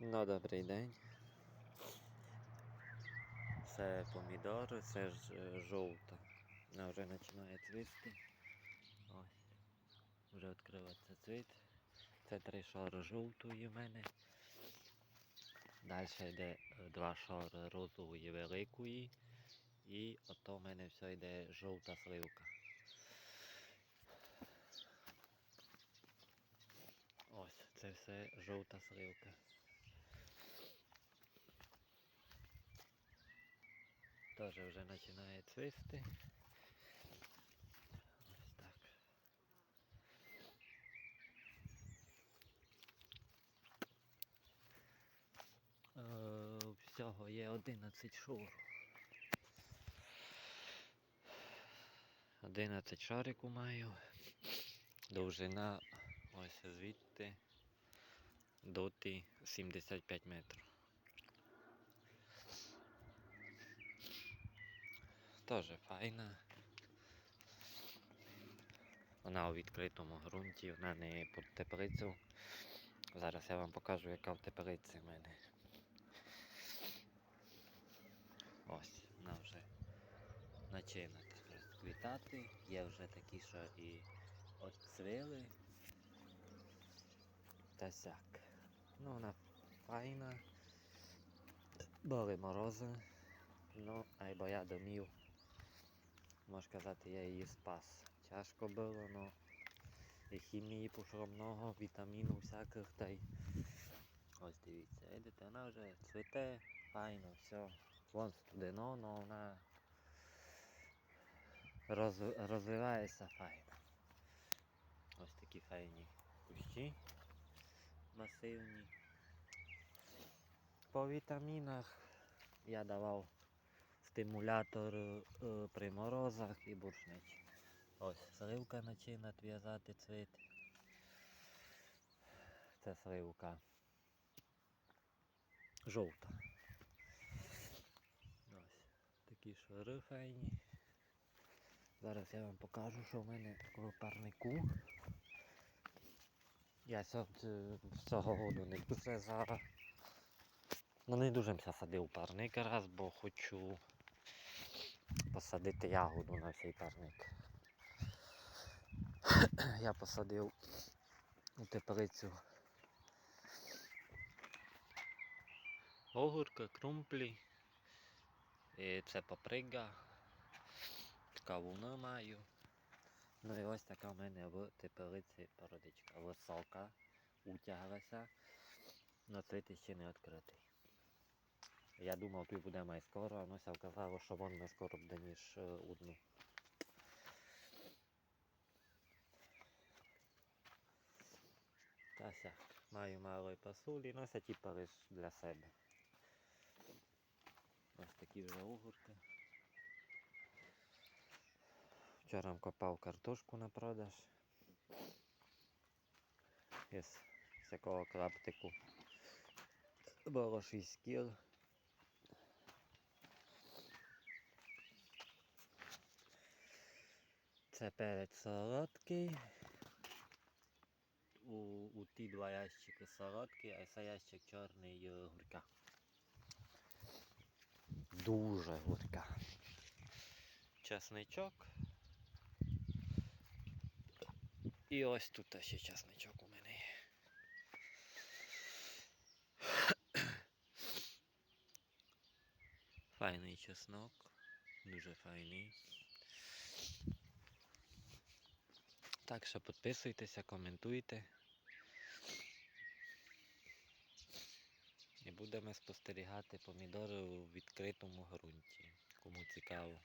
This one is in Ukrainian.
Ну, добрий день. Це помідори, це ж е, жовта. Вона вже починає цвісти. Ось. Вже відкривається цвіт. Це три шари жовтої в мене. Далі йде е, два шари розової великої. І ото в мене все йде жовта сливка. Ось, це все жовта сливка. Теж вже починає цвісти. Ось так. Е, всього є 11 шур. 11 шарику маю. Довжина ось звідти доти 75 метрів. Теж файна. Вона у відкритому ґрунті, вона не під теплицю. Зараз я вам покажу, яка в теплиці в мене. Ось, вона вже починає розквітати. Є вже такі, що і отцвіли. Та сяк. Ну, вона файна. Були морози. Ну, айбо я домів. Можна казати, я її спас. Тяжко було, но і хімії пішло много, вітамінів всяких та й. Ось дивіться, видите, вона вже цвіте, файно, все. Вон студено, но вона роз, розвивається файно. Ось такі файні кущі масивні. По вітамінах я давав стимулятор е, при морозах і буршнечі. Ось сливка починає в'язати цвіт. Це сливка. Жовта. Ось такі шари файні. Зараз я вам покажу, що в мене в парнику. Я сьогодні цього году не дуже за. Ну не дуже садив парник раз, бо хочу посадити ягоду на цей парник. Я посадив у теплицю огурка, крумплі, і це паприга, кавуна маю. Ну і ось така в мене в теплиці породичка. Висока, утяглася, але цвіт ще не відкритий. Я думав, тут буде май скоро, а Нося вказала, що вон не скоро буде, ніж е, у дну. Та сяк. Маю малої пасулі, нося типа лиш для себе. Ось такі вже огурки. Вчора копав картошку на продаж. Із всякого клаптику. Було 6 кіл. Це перець солодкий. У, у ті два ящики солодкий, а це ящик чорний гурка. Дуже гурка. Часничок. І ось тут ще часничок у мене. Файний чеснок, дуже файний. Так що підписуйтеся, коментуйте. І будемо спостерігати помідори у відкритому ґрунті. Кому цікаво.